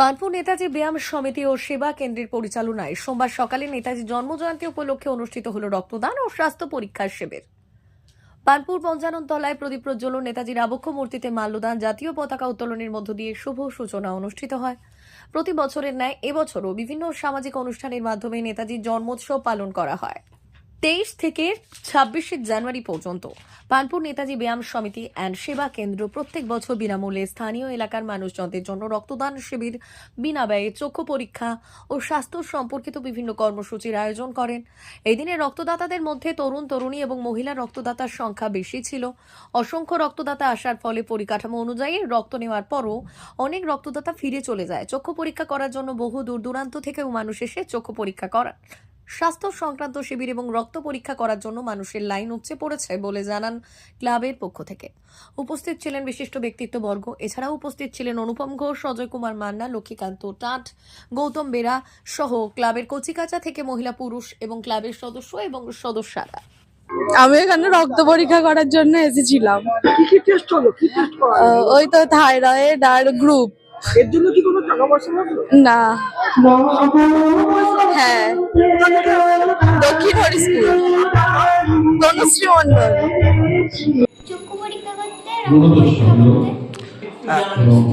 পানপুর নেতাজি ব্যায়াম সমিতি ও সেবা কেন্দ্রের পরিচালনায় সোমবার সকালে নেতাজি জন্মজয়ন্তী উপলক্ষে অনুষ্ঠিত হল রক্তদান ও স্বাস্থ্য পরীক্ষার শিবির। পানপুর পঞ্চানন তলায় প্রদীপ প্রজ্বলন নেতাজির আবক্ষ মূর্তিতে মাল্যদান জাতীয় পতাকা উত্তোলনের মধ্য দিয়ে শুভ সূচনা অনুষ্ঠিত হয়। প্রতি বছরের ন্যায় এবছরও বিভিন্ন সামাজিক অনুষ্ঠানের মাধ্যমে নেতাজির জন্মোৎসব পালন করা হয়। তেইশ থেকে ছাব্বিশে জানুয়ারি পর্যন্ত। পানপুর নেতাজি ব্যায়াম সমিতি অ্যান্ড সেবা কেন্দ্র প্রত্যেক বছর বিনামূল্যে স্থানীয় এলাকার মানুষজনদের জন্য রক্তদান শিবির, বিনা ব্যয়ে চক্ষু পরীক্ষা ও স্বাস্থ্য সম্পর্কিত বিভিন্ন কর্মসূচির আয়োজন করেন। এই দিনে রক্তদাতাদের মধ্যে তরুণ, তরুণী এবং মহিলা রক্তদাতার সংখ্যা বেশি ছিল। অসংখ্য রক্তদাতা আসার ফলে পরিকাঠামো অনুযায়ী রক্ত নেওয়ার পরও অনেক রক্তদাতা ফিরে চলে যায়। চক্ষু পরীক্ষা করার জন্য বহু দূর দূরান্ত থেকেও মানুষ এসে চক্ষু পরীক্ষা করান। স্বাস্থ্য সংক্রান্ত শিবির এবং রক্ত পরীক্ষা করার জন্য মানুষের লাইন উপচে পড়েছে বলে জানান ক্লাবের পক্ষ থেকে। উপস্থিত ছিলেন বিশিষ্ট ব্যক্তিত্ববর্গ। এছাড়াও উপস্থিত ছিলেন অনুপম ঘোষ অজয় কুমার মান্না লক্ষ্মীকান্ত টাট গৌতম বেরা সহ ক্লাবের কচিকাচা থেকে মহিলা পুরুষ এবং ক্লাবের সদস্য এবং সদস্যরা। আমি এখানে রক্ত পরীক্ষা করার জন্য এসেছিলাম। কি কি টেস্ট হলো? কি টেস্ট করা হলো? আহ, ওই তো থাইরয়েড আর গ্রুপ এর জন্য কি না। হ্যাঁ। দক্ষিণ হরি স্কুল। তনুশ্রী মন্ডল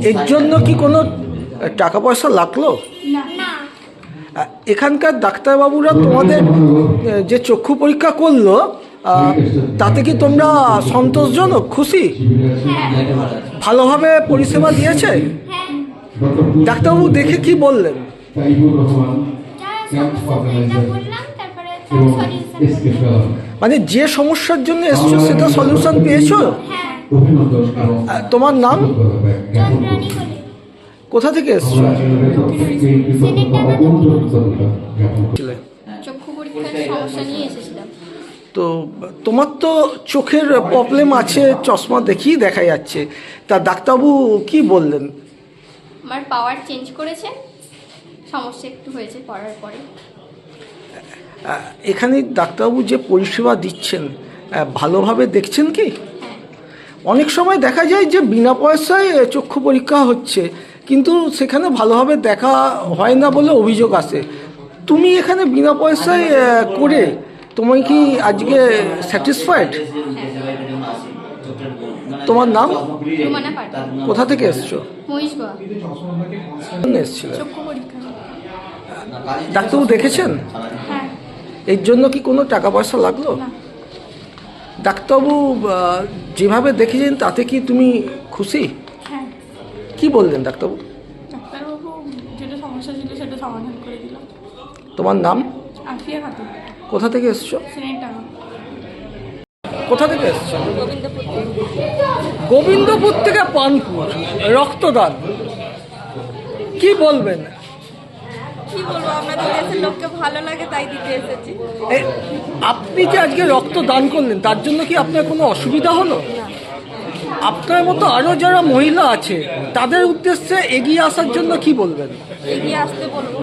এর জন্য কি কোনো টাকা পয়সা লাগল? এখানকার ডাক্তারবাবুরা তোমাদের যে চক্ষু পরীক্ষা করল তাতে কি তোমরা সন্তোষজনক খুশি? ভালোভাবে পরিষেবা দিয়েছে? হ্যাঁ ডাক্তারবাবু দেখে কি বললেন? যা সমস্যা এটা বললাম তারপরে তার সলিউশন মানে যে সমস্যার জন্য এসছো সেটা সলিউশন পেয়েছ? হ্যাঁ তোমার নাম? কোথা থেকে এসছো? তো তোমার তো চোখের প্রবলেম আছে চশমা দেখেই দেখা যাচ্ছে। তা ডাক্তারবাবু কি বললেন? আমার পাওয়ার চেঞ্জ করেছে। সমস্যা একটু হয়েছে পড়ার পরে। এখানে ডাক্তারবাবু যে পরিষেবা দিচ্ছেন ভালোভাবে দেখছেন কি? অনেক সময় দেখা যায় যে বিনা পয়সায় চক্ষু পরীক্ষা হচ্ছে কিন্তু সেখানে ভালোভাবে দেখা হয় না বলে অভিযোগ আসে। তুমি এখানে বিনা পয়সায় করে তোমায় কি আজকে স্যাটিসফাইড তোমার নাম? কোথা থেকে এসছো? এসছিল? ডাক্তারবাবু দেখেছেন? হ্যাঁ। এর জন্য কি কোনো টাকা পয়সা লাগল? ডাক্তারবাবু যেভাবে দেখেছেন তাতে কি তুমি খুশি? হ্যাঁ। কি বললেন ডাক্তারবাবু? ডাক্তারবাবু যেটা সমস্যা ছিল সেটা সমাধান করে দিল। তোমার নাম? কোথা থেকে এসছো? কোথা থেকে এসছো? গোবিন্দপুর থেকে পানপুর রক্তদান। কি বলবেন? কি বলব আপনাদের দেশের লোককে ভালো লাগে তাই দিতে এসেছি। আপনি যে আজকে রক্ত দান করলেন তার জন্য কি আপনার কোনো অসুবিধা হলো? আপনার মতো আরও যারা মহিলা আছে তাদের উদ্দেশ্যে এগিয়ে আসার জন্য কি বলবেন? এগিয়ে আসতে বলব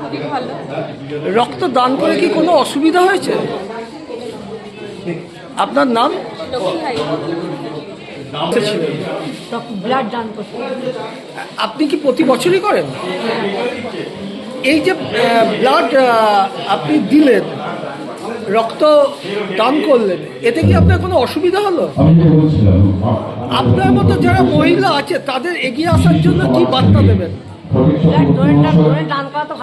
খুবই ভালো। রক্ত দান করে কি কোনো অসুবিধা হয়েছে? আপনার নাম? লক্ষ্মী হাই আপনি কি প্রতি বছরই করেন? এই যে ব্লাড আপনি দিলেন রক্ত দান করলেন এতে কি আপনার কোনো অসুবিধা হলো? আমি তো বলছিলাম আপনার মতো যারা মহিলা আছে তাদের এগিয়ে আসার জন্য কি বার্তা দেবেন? ডাক্তার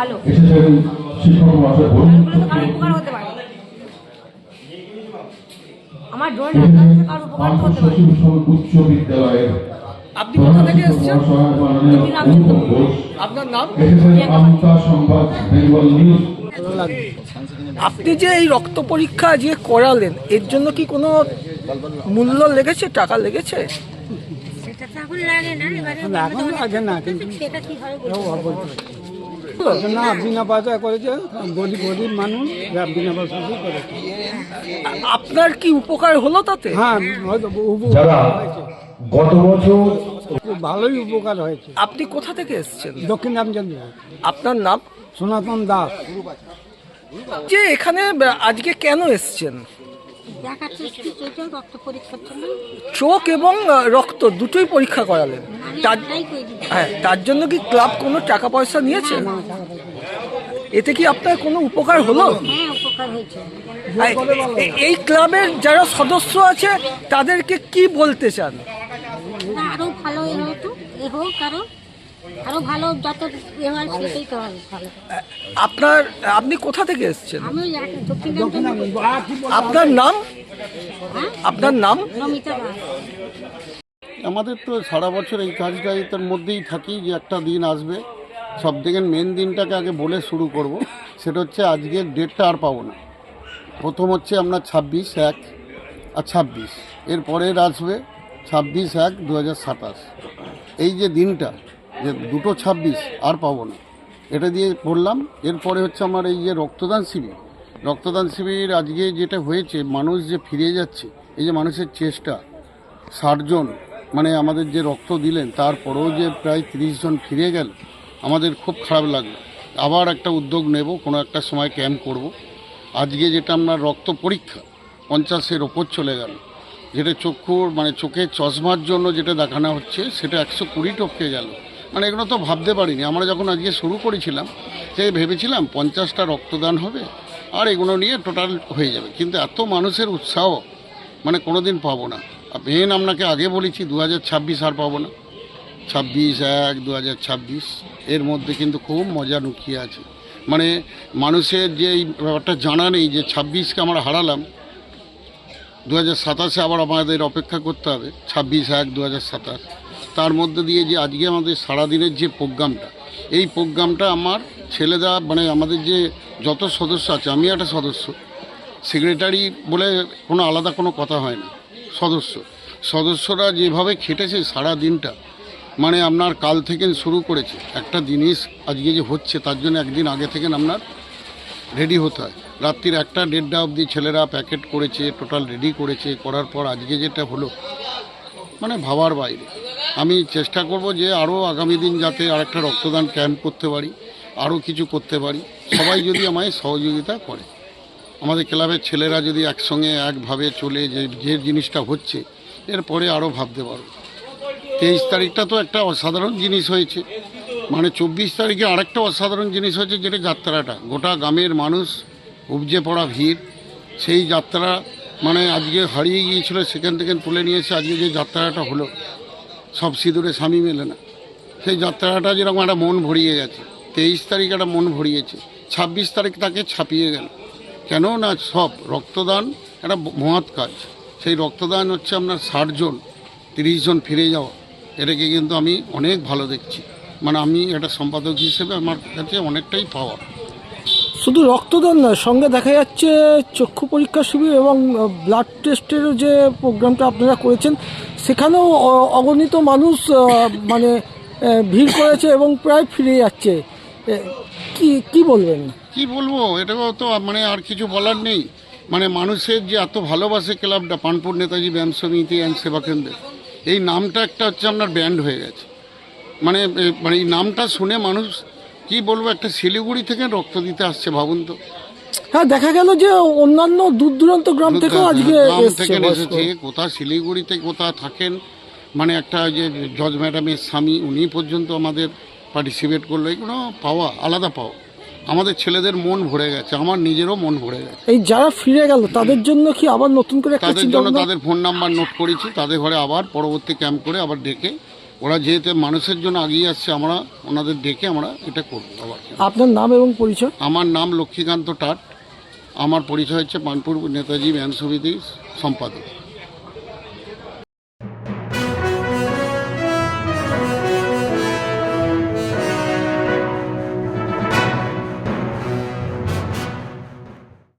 কারও তো হতে পারে। শিশু উচ্চ বিদ্যালয়ের আপনি কোথা থেকে এসেছেন? মহাশয় মাননীয় অনুপম ঘোষ আপনার নাম? সংবাদ বেঙ্গল নিউজ আপনি যে এই রক্ত পরীক্ষা যে করালেন এর জন্য কি কোনো মূল্য লেগেছে টাকা লেগেছে? সেটা তো এখন লাগে না এবারে লাগে না কিন্তু সেটা কীভাবে না বিনা পয়সা করেছে গরিব গরিব মানুষ বিনা পয়সা করেছে আপনার কি উপকার হলো তাতে? হ্যাঁ গত বছর ভালোই উপকার হয়েছে। আপনি কোথা থেকে এসেছেন? দক্ষিণ রামচন্দ্র আপনার নাম? সনাতন দাস। যে এখানে আজকে কেন এসেছেন? দেখাচ্ছে চোখেও রক্ত পরীক্ষার জন্য? চোখ এবং রক্ত দুটোই পরীক্ষা করালেন। তার করে দিচ্ছি হ্যাঁ তার জন্য কি ক্লাব কোনো টাকা পয়সা নিয়েছে? এতে কি আপনার কোনো উপকার হলো? হ্যাঁ এই ক্লাবের যারা সদস্য আছে তাদেরকে কি বলতে চান? আরও ভালো এ হোক আরও আরও ভালো যত হয় সেটাই ভালো। আপনার আপনি কোথা থেকে এসেছেন? আমি দক্ষিণ আপনার নাম? হ্যাঁ? আপনার নাম? নমিতা আমাদের তো সারা বছর এই কাজটাই তার মধ্যেই থাকি যে একটা দিন আসবে। সব থেকে মেন দিনটাকে আগে বলে শুরু করব। সেটা হচ্ছে আজকের ডেটটা আর পাবো না। প্রথম হচ্ছে আপনার ছাব্বিশ এক আর ছাব্বিশ। এরপরের আসবে ছাব্বিশ এক দু হাজার সাতাশ। এই যে দিনটা যে দুটো ছাব্বিশ আর পাবো না। এটা দিয়ে বললাম, এরপরে হচ্ছে আমার এই যে রক্তদান শিবির। রক্তদান শিবির আজকে যেটা হয়েছে, মানুষ যে ফিরে যাচ্ছে, এই যে মানুষের চেষ্টা ষাটজন মানে আমাদের যে রক্ত দিলেন, তারপরেও যে প্রায় তিরিশ জন ফিরে গেল, আমাদের খুব খারাপ লাগল। আবার একটা উদ্যোগ নেব, কোনো একটা সময় ক্যাম্প করব। আজকে যেটা আমরা রক্ত পরীক্ষা, পঞ্চাশের ওপর চলে গেল। যেটা চক্ষুর মানে চোখের চশমার জন্য যেটা দেখানো হচ্ছে, সেটা একশো কুড়ি টপকে গেল। মানে এগুলো তো ভাবতে পারিনি। আমরা যখন আজকে শুরু করেছিলাম সে ভেবেছিলাম পঞ্চাশটা রক্তদান হবে আর এগুলো নিয়ে টোটাল হয়ে যাবে। কিন্তু এত মানুষের উৎসাহ মানে কোনো দিন পাবো না। মেন আপনাকে আগে বলেছি দু হাজার ছাব্বিশ আর পাবো না। ছাব্বিশ এক দু হাজার ছাব্বিশ, এর মধ্যে কিন্তু খুব মজা লুকিয়ে আছে। মানে মানুষের যে এই ব্যাপারটা জানা নেই যে ছাব্বিশকে আমরা হারালাম দু হাজার সাতাশে আবার আমাদের অপেক্ষা করতে হবে, ছাব্বিশ এক দু হাজার সাতাশ। তার মধ্যে দিয়ে যে আজকে আমাদের সারাদিনের যে প্রোগ্রামটা, এই প্রোগ্রামটা আমার ছেলেরা মানে আমাদের যে যত সদস্য আছে, আমি একটা সদস্য সেক্রেটারি বলে কোনো আলাদা কোনো কথা হয় না, সদস্য। সদস্যরা যেভাবে খেটেছে সারা দিনটা মানে আপনার কাল থেকে শুরু করেছে, একটা জিনিস আজকে যে হচ্ছে, তার জন্য একদিন আগে থেকে আপনার রেডি হতে হয়। রাত্রির একটা দেড়টা অবধি ছেলেরা প্যাকেট করেছে টোটাল রেডি করেছে, করার পর আজকে যেটা হলো মানে ভাবার বাইরে। আমি চেষ্টা করব যে আরও আগামী দিন যাতে আরেকটা রক্তদান ক্যাম্প করতে পারি, আরও কিছু করতে পারি। সবাই যদি আমায় সহযোগিতা করে। আমাদের ক্লাবের ছেলেরা যদি একসঙ্গে একভাবে চলে যে যে জিনিসটা হচ্ছে, এরপরে আরও ভাবতে পারব। তেইশ তারিখটা তো একটা অসাধারণ জিনিস হয়েছে। মানে চব্বিশ তারিখে আরেকটা অসাধারণ জিনিস হয়েছে, যেটা যাত্রাটা। গোটা গ্রামের মানুষ উপজে পড়া ভিড়। সেই যাত্রা মানে আজকে হারিয়ে গিয়েছিল, সেখান থেকে তুলে নিয়ে এসে আজকে যে যাত্রাটা হলো, সব সিঁদুরে স্বামী মেলে না। সেই যাত্রাটা যেরকম একটা মন ভরিয়ে গেছে, তেইশ তারিখ একটা মন ভরিয়েছে, ছাব্বিশ তারিখ তাকে ছাপিয়ে গেল। কেন না, সব রক্তদান একটা মহৎ কাজ। সেই রক্তদান হচ্ছে আপনার ষাট জন, তিরিশ জন ফিরে যাওয়া। এটাকে কিন্তু আমি অনেক ভালো দেখছি। মানে আমি একটা সম্পাদক হিসেবে আমার কাছে অনেকটাই পাওয়া। শুধু রক্তদান নয়, সঙ্গে দেখা যাচ্ছে চক্ষু পরীক্ষা শিবির এবং ব্লাড টেস্টের যে প্রোগ্রামটা আপনারা করেছেন, সেখানেও অগণিত মানুষ মানে ভিড় করেছে এবং প্রায় ফিরে যাচ্ছে। কি কি বলবেন? কি বলব? এটাও তো মানে আর কিছু বলার নেই। মানে মানুষের যে এত ভালোবাসে ক্লাবটা, পানপুর নেতাজি ব্যায়াম সমিতি অ্যান্ড সেবা কেন্দ্র, এই নামটা একটা হচ্ছে আপনার ব্যান্ড হয়ে গেছে। মানে মানে এই নামটা শুনে মানুষ কি বলব একটা শিলিগুড়ি থেকে রক্ত দিতে আসছে ভাবুন তো। হ্যাঁ দেখা গেল যে অন্যান্য দূর দূরান্ত গ্রাম আজকে থেকে বয়স্ক। এসেছে। কোথা শিলিগুড়িতে কোথা থাকেন? মানে একটা যে জজ ম্যাডামের স্বামী উনি পর্যন্ত আমাদের পার্টিসিপেট করল। এগুলো পাওয়া আলাদা পাওয়া। আমাদের ছেলেদের মন ভরে গেছে আমার নিজেরও মন ভরে গেছে। এই যারা ফিরে গেল তাদের জন্য কি আবার নতুন করে তাদের জন্য তাদের ফোন নাম্বার নোট করেছি তাদের ঘরে আবার পরবর্তী ক্যাম্প করে আবার ডেকে ওরা যেহেতু মানুষের জন্য আগিয়ে আসছে আমরা ওনাদের দেখে আমরা এটা করব আবার। আপনার নাম এবং পরিচয়? আমার নাম লক্ষ্মীকান্ত টাট। আমার পরিচয় হচ্ছে পানপুর নেতাজি ব্যান সমিতির সম্পাদক।